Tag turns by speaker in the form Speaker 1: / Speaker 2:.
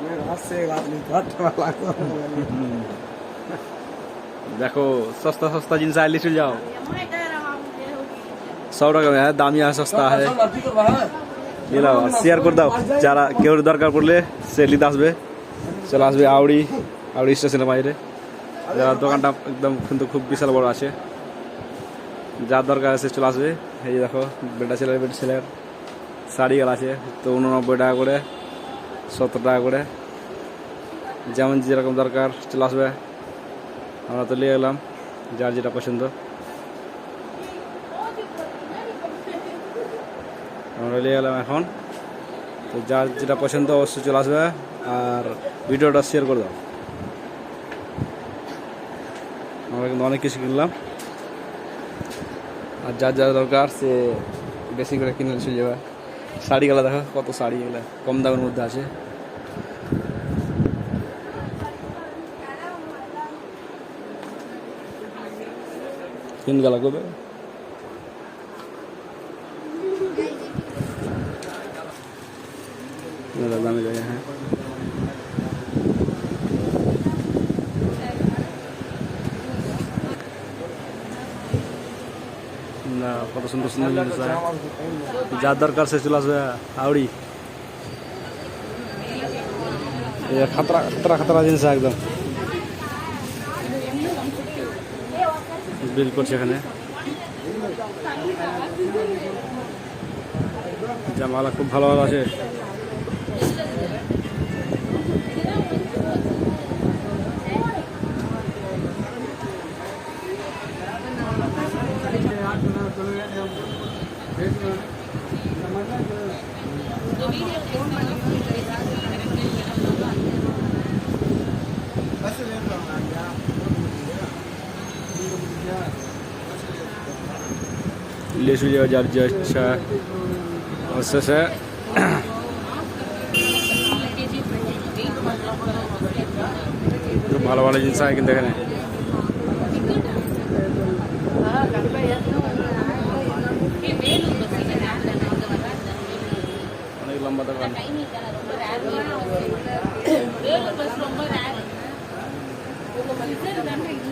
Speaker 1: দেখো, সস্তা সস্তা জিনিস আইলে চলে যাও। সব রকম হ্যাঁ দামি আর সস্তা হ্যাঁ। এলাও শেয়ার করে দাও। যারা কেউ দরকার পড়লে সে লিতে আসবে। চলে আসবে আউড়ি আউড়ি স্টেশনের বাইরে। যারা দোকানটা একদম কিন্তু খুব বিশাল বড় আছে। যার দরকার আছে চলে আসবে। এই দেখো, বেটা ছেলের বেটা ছেলের শাড়ি গেল আছে। তো উননব্বই টাকা করে। সত্তর টাকা করে। যেমন যেরকম দরকার, চলে আসবে। আমরা তো নিয়ে এলাম, যার যেটা পছন্দ। আমরা নিয়ে এলাম এখন। তো যার যেটা পছন্দ অবশ্যই চলে আসবে, আর ভিডিওটা শেয়ার করে দাও। আমরা কিন্তু অনেক কিছু কিনলাম। আর যার যা দরকার, সে বেশি করে কিনে চলে যাবে। শাড়িগুলো দেখো, কত শাড়ি এগুলো কম দামের মধ্যে আছে কিন গেল কবে? দামি জায়গা হ্যাঁ। কত সুন্দর সুন্দর জিনিস যার দরকার সে চলে আসবে আউড়ি খাতরা খাতরা খাতরা জিনিস একদম। বিল করছে এখানে। জামালা খুব ভালো ভালো আছে। લેશું જેવા જાર જસ્ટ છે છે ভালো ভালো জিনিস হয় কিন্তু এখানে
Speaker 2: டைமிங் தானே ரொம்ப ரேர்